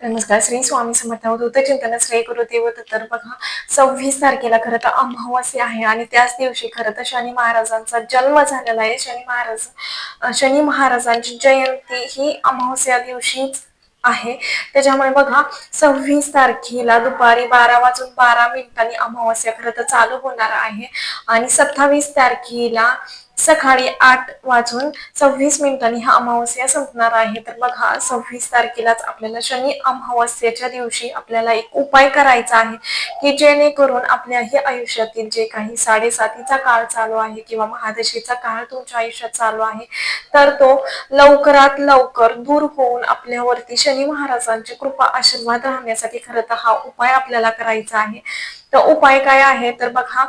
नमस्कार. श्री स्वामी समर्थ. होतं चिंतन श्री गुरुदेव तर बघा सव्वीस तारखेला खरं तर अमावास्या आहे आणि त्याच दिवशी खरं तर शनी महाराजांचा जन्म झालेला आहे. शनी महाराज शनी महाराजांची जयंती ही अमावस्या दिवशीच आहे. त्याच्यामुळे बघा सव्वीस तारखेला दुपारी बारा वाजून बारा मिनिटांनी अमावस्या खरं तर चालू होणार आहे. आणि सत्तावीस तारखेला सकाळी आठ वाजून सव्वीस मिनिटांनी हा अमावस्या संपणार आहे. तर बघा सव्वीस तारखेलाच आपल्याला शनी अमावस्याच्या दिवशी आपल्याला एक उपाय करायचा आहे की जेणेकरून आपल्याही आयुष्यातील जे काही साडेसातीचा काळ चालू आहे किंवा महादशेचा काळ तुमच्या आयुष्यात चालू आहे तर तो लवकरात लवकर दूर होऊन आपल्यावरती शनी महाराजांची कृपा आशीर्वाद राहण्यासाठी खरं तर हा उपाय आपल्याला करायचा आहे. तर उपाय काय आहे? तर बघा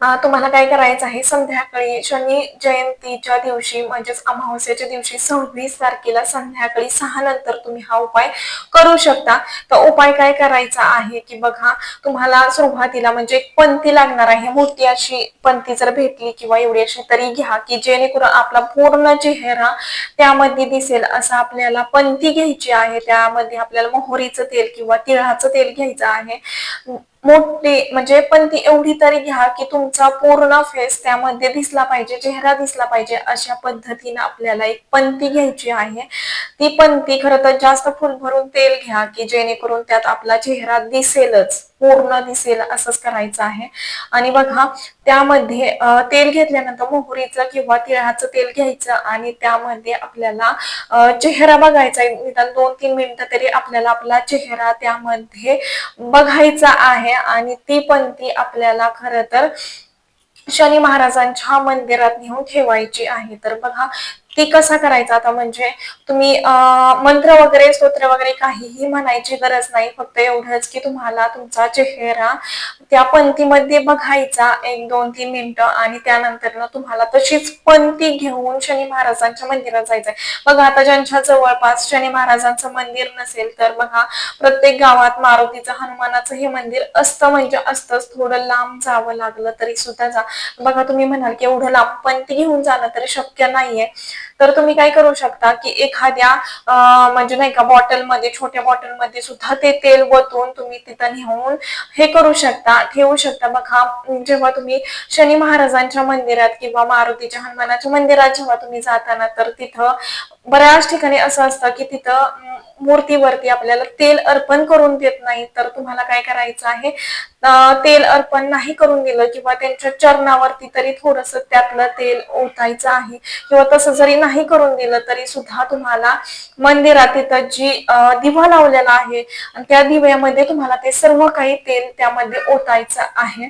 तुम्हाला काय करायचं आहे? संध्याकाळी शनी जयंतीच्या दिवशी म्हणजेच अमावस्याच्या दिवशी सव्वीस तारखेला संध्याकाळी सहा नंतर तुम्ही हा उपाय करू शकता. तर उपाय काय करायचा आहे की बघा तुम्हाला सुरुवातीला म्हणजे एक पंथी लागणार आहे. मोठी अशी पंथी जर भेटली किंवा एवढी अशी तरी घ्या की जेणेकरून आपला पूर्ण चेहरा त्यामध्ये दिसेल असं आपल्याला पंथी घ्यायची आहे. त्यामध्ये आपल्याला मोहरीचं तेल किंवा तिळाचं तेल घ्यायचं आहे. मोठी म्हणजे पण ती एवढी तरी घ्या की तुमचा पूर्ण फेस त्यामध्ये दिसला पाहिजे चेहरा दिसला पाहिजे अशा पद्धतीने आपल्याला एक पंथी घ्यायची आहे. ती पंथी खरं तर जास्त फुलभरून तेल घ्या की जेणेकरून त्यात आपला चेहरा दिसेलच. पूर्ण दिसेल असंच करायचं आहे. आणि बघा त्यामध्ये तेल घेतल्यानंतर मोहरीचं किंवा तिळाचं तेल घ्यायचं आणि त्यामध्ये आपल्याला चेहरा बघायचा आहे. निदान दोन तीन मिनिटं तरी आपल्याला आपला चेहरा त्यामध्ये बघायचा आहे आणि ती पंथी आपल्याला खरं तर शनी महाराजांच्या मंदिरात नेऊन ठेवायची आहे. तर बघा ती कसा करायचा? आता म्हणजे तुम्ही मंत्र वगैरे स्तोत्र वगैरे काहीही म्हणायची गरज नाही. फक्त एवढंच की तुम्हाला तुमचा चेहरा त्या पंथीमध्ये बघायचा एक दोन तीन मिनिटं आणि त्यानंतर ना तुम्हाला तशीच पंथी घेऊन शनी महाराजांच्या मंदिरात जायचंय. बघा आता ज्यांच्या जवळपास शनी महाराजांचं मंदिर नसेल तर बघा प्रत्येक गावात मारुतीचं हनुमानाचं हे मंदिर असतं म्हणजे असतंच. थोडं लांब जावं लागलं तरी सुद्धा जा. बघा तुम्ही म्हणाल की एवढं लांब पंथी घेऊन जाणं तरी शक्य नाहीये. तर तुम्ही काय करू शकता की एखाद्या म्हणजे नाही का बॉटलमध्ये छोट्या बॉटलमध्ये सुद्धा ते तेल वतून तुम्ही तिथं नेऊन हे करू शकता. ठेवू शकता. बघा जेव्हा तुम्ही शनी महाराजांच्या मंदिरात किंवा मारुतीच्या हनुमानाच्या मंदिरात जेव्हा तुम्ही जाताना तर तिथं बऱ्याच ठिकाणी असं असतं की तिथं मूर्तीवरती आपल्याला तेल अर्पण करून देत नाही. तर तुम्हाला काय करायचं आहे? तेल अर्पण नाही करून दिलं किंवा त्यांच्या चरणावरती तरी थोडस त्यातलं तेल ओतायचं आहे. किंवा तसं जरी नाही करून दिलं तरी सुद्धा तुम्हाला मंदिरात तिथं जी दिवा लावलेला आहे आणि त्या दिव्यामध्ये तुम्हाला ते सर्व काही तेल त्यामध्ये ओतायचं आहे.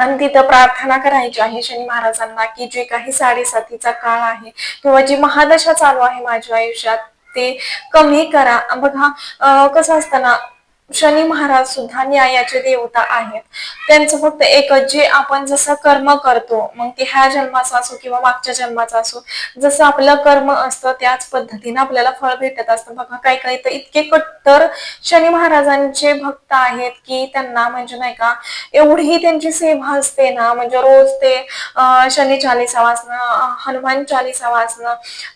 आणि तिथं प्रार्थना करायची आहे शनी महाराजांना की जे काही साडेसातीचा काळ आहे किंवा जी महादशा चालू आहे माझ्या आयुष्यात ते कमी करा. बघा कसं असतं ना शनी महाराज सुद्धा न्यायाचे देवता आहेत. त्यांचं फक्त एकच जे आपण जसं कर्म करतो मग ते ह्या जन्माचा असो किंवा मागच्या जन्माचा असो जसं आपलं कर्म असतं त्याच पद्धतीनं आपल्याला फळ भेटत असतं. बघा काही काही तर इतके कट्टर शनी महाराजांचे भक्त आहेत की त्यांना म्हणजे नाही का एवढी त्यांची सेवा असते ना म्हणजे रोज ते शनी चालिसा वाचणं हनुमान चालिसा वाचणं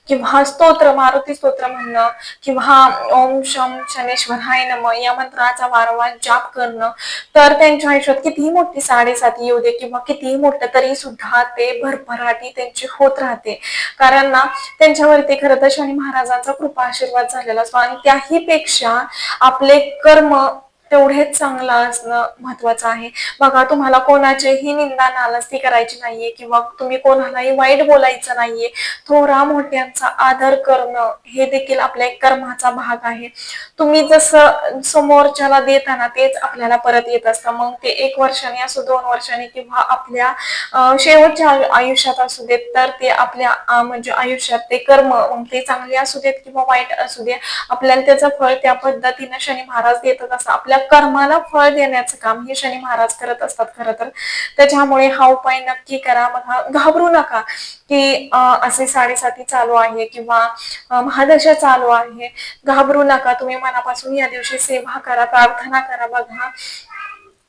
किंवा स्तोत्र मारुती स्तोत्र म्हणणं किंवा ओम शम शनेश्वराय नम या मंत्राचा वारंवार जाप करणं तर त्यांच्या आयुष्यात कितीही मोठी साडेसाती येऊ दे किंवा कितीही मोठं तरी सुद्धा ते भरभराटी त्यांची होत राहते. कारण ना त्यांच्यावरती खरं तर शनी महाराजांचा कृपा आशीर्वाद झालेला असतो आणि त्याही पेक्षा आपले कर्म तेवढेच चांगलं असणं महत्वाचं आहे. बघा तुम्हाला कोणाचेही निंदा नालस्ती करायची नाहीये किंवा तुम्ही कोणालाही वाईट बोलायचं नाहीये. थोरा मोठ्यांचा आदर करणं हे देखील आपल्या एक कर्माचा भाग आहे. तुम्ही जसं समोरच्याला देताना तेच आपल्याला परत येत असतं. मग ते एक वर्षाने असो दोन वर्षाने किंवा आपल्या शेवटच्या आयुष्यात असू देत तर ते आपल्या म्हणजे आयुष्यात ते कर्म मग ते चांगले असू देत किंवा वाईट असू दे आपल्याला त्याचं फळ त्या पद्धतीनं शनी महाराज देतच असतात. आपल्या कर्माला फळ देण्याचं काम हे शनी महाराज करत असतात खरं तर. त्याच्यामुळे हा उपाय नक्की करा. मग घाबरू नका की असे साडेसाती चालू आहे किंवा महादशा चालू आहे. घाबरू नका. तुम्ही मनापासून या दिवशी सेवा करा प्रार्थना करा. बघा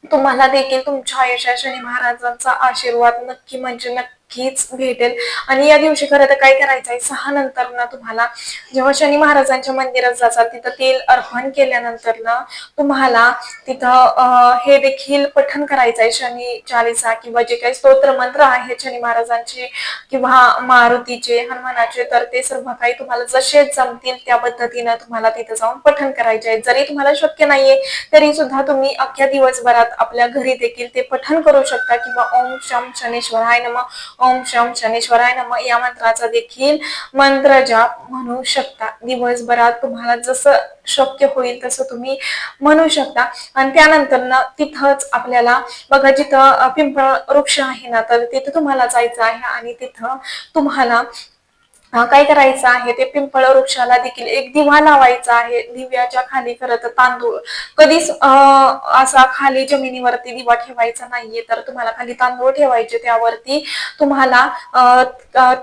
तुम्हाला देखील तुमच्या आयुष्यात शनी महाराजांचा आशीर्वाद नक्की म्हणजे नक्की नक्कीच भेटेल. आणि या दिवशी खरं तर काय करायचं आहे? सहा नंतर ना तुम्हाला जेव्हा शनी महाराजांच्या मंदिरात जाचाल तिथं तेल अर्पण केल्यानंतर ना तुम्हाला तिथं हे देखील पठण करायचं आहे. शनी चालिसा किंवा जे काही स्तोत्र मंत्र आहेत शनी महाराजांचे किंवा मारुतीचे हनुमानाचे तर ते सर्व काही तुम्हाला जसे जमतील त्या पद्धतीनं तुम्हाला तिथं जाऊन पठण करायचे आहे. जरी तुम्हाला शक्य नाहीये तरी सुद्धा तुम्ही अख्ख्या दिवसभरात आपल्या घरी देखील ते पठण करू शकता. किंवा ओम शम शनेश्वराय नम. ओम शम शनेश्वराय नम. या मंत्राचा देखील मंत्र जाप म्हणू शकता. दिवसभरात तुम्हाला जसं शक्य होईल तसं तुम्ही म्हणू शकता. आणि त्यानंतर ना तिथंच आपल्याला बघा जिथं पिंपळ वृक्ष आहे ना तर तिथं तुम्हाला जायचं आहे आणि तिथं तुम्हाला काय करायचं आहे? ते पिंपळ वृक्षाला देखील एक दिवा लावायचा आहे. दिव्याच्या खाली खरं तर तांदूळ. कधीच असा खाली जमिनीवरती दिवा ठेवायचा नाहीये. तर तुम्हाला खाली तांदूळ ठेवायचे. त्यावरती तुम्हाला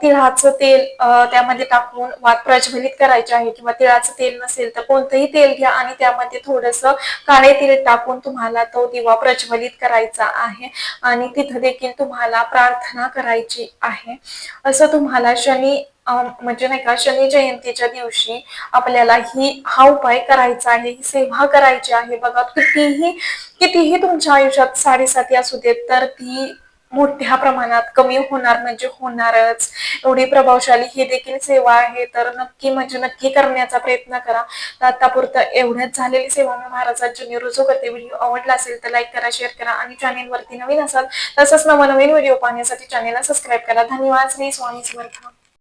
तिळाचं तेल त्यामध्ये टाकून वात प्रज्वलित करायचे आहे. किंवा तिळाचं तेल नसेल तर कोणतंही तेल घ्या आणि त्यामध्ये थोडस काळे तेल टाकून तुम्हाला तो दिवा प्रज्वलित करायचा आहे. आणि तिथं देखील तुम्हाला प्रार्थना करायची आहे. असं तुम्हाला शनी म्हणजे नाही का शनी जयंतीच्या दिवशी आपल्याला ही हा उपाय करायचा आहे ही सेवा करायची आहे. बघा कितीही कितीही तुमच्या आयुष्यात साडेसाती असू देत तर ती मोठ्या प्रमाणात कमी होणार म्हणजे होणारच. एवढी प्रभावशाली ही देखील सेवा आहे तर नक्की म्हणजे नक्की करण्याचा प्रयत्न करा. तर आतापुरतं एवढ्याच झालेली सेवा मी महाराजांची रुजू करते. व्हिडिओ आवडला असेल तर लाईक करा शेअर करा आणि चॅनेलवरती नवीन असाल तसंच नवनवीन व्हिडिओ पाहण्यासाठी चॅनेलला सबस्क्राईब करा. धन्यवाद. श्री स्वामी समर्थ.